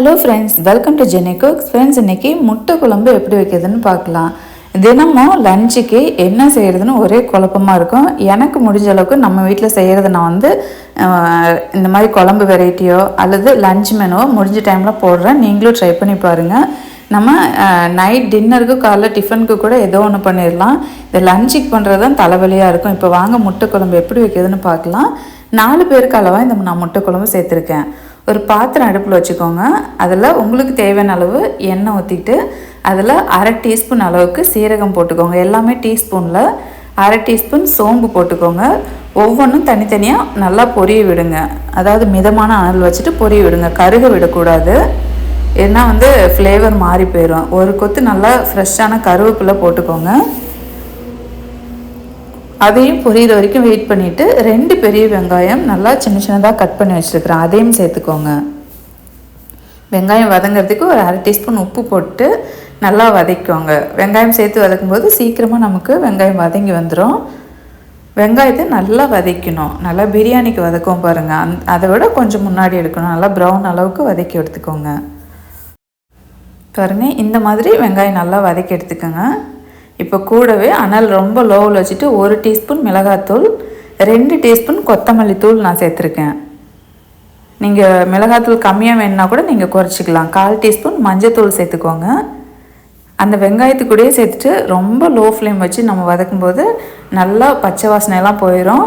Hello friends welcome to Jeni cooks friends இன்னைக்கு முட்டை குழம்பு எப்படி வைக்கிறதுன்னு பார்க்கலாம். தினமும் லஞ்சுக்கு என்ன செய்கிறதுன்னு ஒரே குழப்பமாக இருக்கும். எனக்கு முடிஞ்ச அளவுக்கு நம்ம வீட்டில் செய்கிறது நான் வந்து இந்த மாதிரி குழம்பு வெரைட்டியோ அல்லது லஞ்ச் மெனுவோ முடிஞ்ச டைமில் போடுறேன். நீங்களும் ட்ரை பண்ணி பாருங்கள் நம்ம நைட் டின்னருக்கு காலைல டிஃபனுக்கு கூட ஏதோ ஒன்று பண்ணிடலாம். இந்த லஞ்சுக்கு பண்ணுறது தான் தலைவலியாக இருக்கும். இப்போ வாங்க முட்டை குழம்பு எப்படி வைக்கிறதுன்னு பார்க்கலாம். நாலு பேருக்கு அளவாக இந்த நான் முட்டை குழம்பு சேர்த்துருக்கேன். ஒரு பாத்திரம் அடுப்பில் வச்சுக்கோங்க. அதில் உங்களுக்கு தேவையான அளவு எண்ணெய் ஊற்றிட்டு அதில் அரை டீஸ்பூன் அளவுக்கு சீரகம் போட்டுக்கோங்க. எல்லாமே டீஸ்பூனில். அரை டீஸ்பூன் சோம்பு போட்டுக்கோங்க. ஒவ்வொன்றும் தனித்தனியாக நல்லா பொரிய விடுங்க. அதாவது மிதமான அனல் வச்சுட்டு பொரிய விடுங்க. கருக விடக்கூடாது. ஏன்னா வந்து ஃப்ளேவர் மாறி போயிடும் ஒரு கொத்து நல்லா ஃப்ரெஷ்ஷான கருவேப்பிலை போட்டுக்கோங்க. அதையும் பொரியிற வரைக்கும் வெயிட் பண்ணிவிட்டு ரெண்டு பெரிய வெங்காயம் நல்லா சின்ன சின்னதாக கட் பண்ணி வச்சுருக்கிறேன். அதையும் சேர்த்துக்கோங்க. வெங்காயம் வதங்கிறதுக்கு ஒரு அரை டீஸ்பூன் உப்பு போட்டு நல்லா வதக்கிக்கோங்க. வெங்காயம் சேர்த்து வதக்கும்போது சீக்கிரமாக நமக்கு வெங்காயம் வதங்கி வந்துடும் வெங்காயத்தை நல்லா வதக்கணும். நல்லா பிரியாணிக்கு வதக்கும் பாருங்கள் அந் அதை விட கொஞ்சம் முன்னாடி எடுக்கணும். நல்லா ப்ரௌன் அளவுக்கு வதக்கி எடுத்துக்கோங்க. பாருங்க இந்த மாதிரி வெங்காயம் நல்லா வதக்கி எடுத்துக்கோங்க. இப்போ கூடவே அனல் ரொம்ப லோவில் வச்சுட்டு ஒரு டீஸ்பூன் மிளகாத்தூள் ரெண்டு டீஸ்பூன் கொத்தமல்லி தூள் நான் சேர்த்துருக்கேன். நீங்கள் மிளகாத்தூள் கம்மியாக வேணுன்னா கூட நீங்கள் குறைச்சிக்கலாம். கால் டீஸ்பூன் மஞ்சத்தூள் சேர்த்துக்கோங்க. அந்த வெங்காயத்துக்கூடயே சேர்த்துட்டு ரொம்ப லோ ஃப்ளேம் வச்சு நம்ம வதக்கும்போது நல்லா பச்சை வாசனையெல்லாம் போயிடும்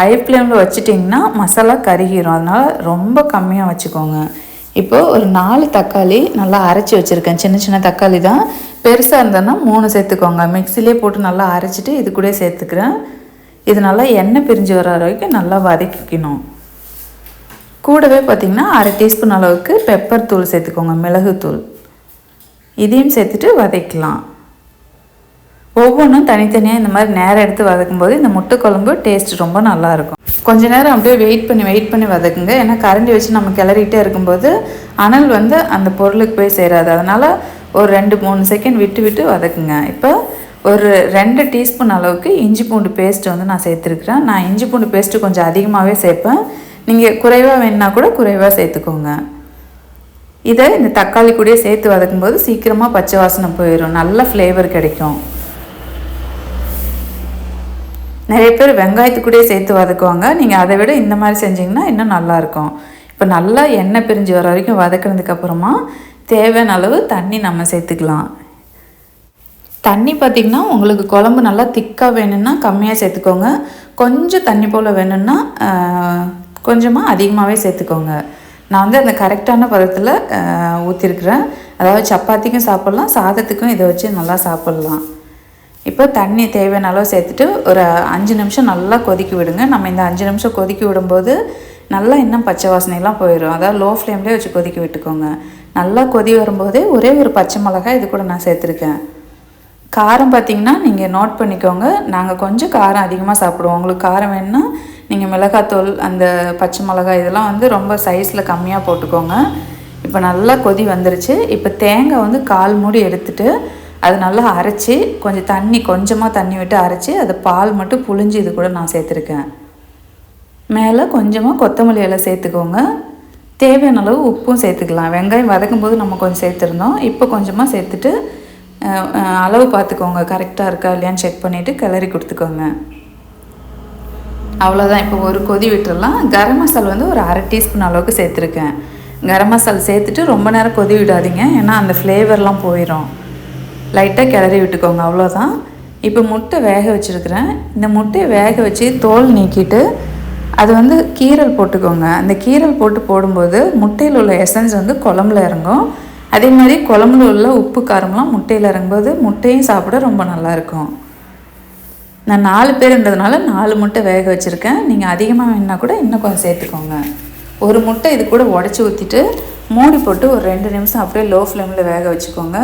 ஹை ஃப்ளேமில் வச்சுட்டிங்கன்னா மசாலா கருகிரும். அதனால் ரொம்ப கம்மியாக வச்சுக்கோங்க. இப்போது ஒரு நாலு தக்காளி நல்லா அரைச்சி வச்சுருக்கேன். சின்ன சின்ன தக்காளி தான். பெருசாக இருந்ததுன்னா மூணு சேர்த்துக்கோங்க. மிக்சிலே போட்டு நல்லா அரைச்சிட்டு இது கூட சேர்த்துக்கிறேன். இது நல்லா எண்ணெய் பிரிஞ்சு வர வரைக்கும் நல்லா வதக்கிக்கணும். கூடவே பார்த்திங்கன்னா அரை டீஸ்பூன் அளவுக்கு பெப்பர் தூள் சேர்த்துக்கோங்க. மிளகுத்தூள். இதையும் சேர்த்துட்டு வதக்கலாம். ஒவ்வொன்றும் தனித்தனியாக இந்த மாதிரி நேரம் எடுத்து வதக்கும்போது இந்த முட்டை குழம்பு டேஸ்ட் ரொம்ப நல்லாயிருக்கும். கொஞ்ச நேரம் அப்படியே வெயிட் பண்ணி வெயிட் பண்ணி வதக்குங்க. ஏன்னா கரண்டி வச்சு நம்ம கிளறிட்டே இருக்கும்போது அனல் வந்து அந்த பொருளுக்கு போய் சேராது. அதனால் ஒரு ரெண்டு மூணு செகண்ட் விட்டு விட்டு வதக்குங்க. இப்போ ஒரு ரெண்டு டீஸ்பூன் அளவுக்கு இஞ்சி பூண்டு பேஸ்ட்டு வந்து நான் சேர்த்துருக்குறேன். நான் இஞ்சி பூண்டு பேஸ்ட்டு கொஞ்சம் அதிகமாகவே சேர்ப்பேன். நீங்கள் குறைவாக வேணுன்னா கூட குறைவாக சேர்த்துக்கோங்க. இதை இந்த தக்காளி கூடயே சேர்த்து வதக்கும்போது சீக்கிரமாக பச்சை வாசனை போயிடும். நல்ல ஃப்ளேவர் கிடைக்கும். நிறைய பேர் வெங்காயத்து கூடயே சேர்த்து வதக்குவாங்க. நீங்கள் அதை விட இந்த மாதிரி செஞ்சிங்கன்னா இன்னும் நல்லாயிருக்கும் இப்போ நல்லா எண்ணெய் பிரிஞ்சு வர வரைக்கும் வதக்குனதுக்கப்புறமா தேவையான அளவு தண்ணி நம்ம சேர்த்துக்கலாம். தண்ணி பார்த்திங்கன்னா உங்களுக்கு குழம்பு நல்லா திக்காக வேணும்னா கம்மியாக சேர்த்துக்கோங்க. கொஞ்சம் தண்ணி போல் வேணும்னா கொஞ்சமாக அதிகமாகவே சேர்த்துக்கோங்க. நான் வந்து அந்த கரெக்டான பதத்தில் ஊற்றிருக்கிறேன் அதாவது சப்பாத்திக்கும் சாப்பிட்லாம் சாதத்துக்கும் இதை வச்சு நல்லா சாப்பிட்லாம். இப்போ தண்ணி தேவையான அளவு சேர்த்துட்டு ஒரு அஞ்சு நிமிஷம் நல்லா கொதிக்க விடுங்க. நம்ம இந்த அஞ்சு நிமிஷம் கொதிக்க விடும்போது நல்லா இன்னும் பச்சை வாசனையெல்லாம் போயிடும். அதாவது லோ ஃப்ளேம்லேயே வச்சு கொதிக்க விட்டுக்கோங்க. நல்லா கொதி வரும்போதே ஒரே ஒரு பச்சை மிளகாய் இது கூட நான் சேர்த்துருக்கேன். காரம் பார்த்தீங்கன்னா நீங்கள் நோட் பண்ணிக்கோங்க. நாங்கள் கொஞ்சம் காரம் அதிகமாக சாப்பிடுவோம். உங்களுக்கு காரம் வேணும்னா நீங்கள் மிளகாத்தூள் அந்த பச்சை மிளகாய் இதெல்லாம் வந்து ரொம்ப சைஸில் கம்மியாக போட்டுக்கோங்க. இப்போ நல்லா கொதி வந்துருச்சு. இப்போ தேங்காய் வந்து கால் மூடி எடுத்துகிட்டு அது நல்லா அரைச்சி கொஞ்சம் தண்ணி கொஞ்சமாக தண்ணி விட்டு அரைச்சி அது பால் மட்டும் புழிஞ்சு இது கூட நான் சேர்த்துருக்கேன். மேலே கொஞ்சமாக கொத்தமல்லி இலை சேர்த்துக்கோங்க. தேவையான அளவு உப்பும் சேர்த்துக்கலாம். வெங்காயம் வதக்கும் போது நம்ம கொஞ்சம் சேர்த்துருந்தோம். இப்போ கொஞ்சமாக சேர்த்துட்டு அளவு பார்த்துக்கோங்க. கரெக்டாக இருக்கா இல்லையான்னு செக் பண்ணிவிட்டு கிளறி கொடுத்துக்கோங்க. அவ்வளோதான் இப்போ ஒரு கொதி விட்டுறலாம். கரம் மசாலா வந்து ஒரு அரை டீஸ்பூன் அளவுக்கு சேர்த்துருக்கேன். கரம் மசாலா சேர்த்துட்டு ரொம்ப நேரம் கொதி விடாதீங்க. ஏன்னா அந்த ஃப்ளேவர்லாம் போயிடும் லைட்டாக கிளறி விட்டுக்கோங்க அவ்வளோதான் இப்போ முட்டை வேக வச்சுருக்கிறேன். இந்த முட்டையை வேக வச்சு தோல் நீக்கிட்டு அது வந்து கீரல் போட்டுக்கோங்க. அந்த கீரல் போட்டு போடும்போது முட்டையில் உள்ள எசன்ஸ் வந்து குழம்புல இறங்கும். அதே மாதிரி குழம்புல உள்ள உப்பு காரம்லாம் முட்டையில் இறங்கும்போது முட்டையும் சாப்பிட ரொம்ப நல்லாயிருக்கும் நான் நாலு பேருன்றதுனால நாலு முட்டை வேக வச்சுருக்கேன். நீங்கள் அதிகமாக வேணுன்னா கூட இன்னும் கொஞ்சம் சேர்த்துக்கோங்க. ஒரு முட்டை இது கூட உடச்சி ஊற்றிட்டு மூடி போட்டு ஒரு ரெண்டு நிமிஷம் அப்படியே லோ ஃப்ளேமில் வேக வச்சுக்கோங்க.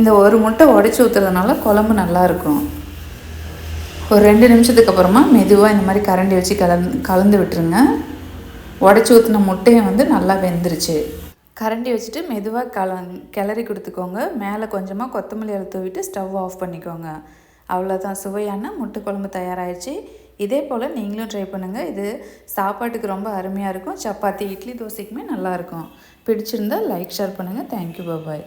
இந்த ஒரு முட்டை உடச்சி ஊற்றுறதுனால குழம்பு நல்லாயிருக்கும். ஒரு ரெண்டு நிமிஷத்துக்கு அப்புறமா மெதுவாக இந்த மாதிரி கரண்டி வச்சு கலந்து கலந்து விட்டுருங்க. உடச்சி ஊற்றின முட்டையை வந்து நல்லா வெந்துருச்சு. கரண்டி வச்சுட்டு மெதுவாக கல கிளறி கொடுத்துக்கோங்க. மேலே கொஞ்சமாக கொத்தமல்லி தூவிட்டு ஸ்டவ் ஆஃப் பண்ணிக்கோங்க. அவ்வளோதான் சுவையான முட்டை குழம்பு தயாராகிடுச்சு இதே போல் நீங்களும் ட்ரை பண்ணுங்கள் இது சாப்பாட்டுக்கு ரொம்ப அருமையாக இருக்கும். சப்பாத்தி இட்லி தோசைக்குமே நல்லாயிருக்கும். பிடிச்சிருந்தா லைக் ஷேர் பண்ணுங்கள் தேங்க்யூ பாபாய்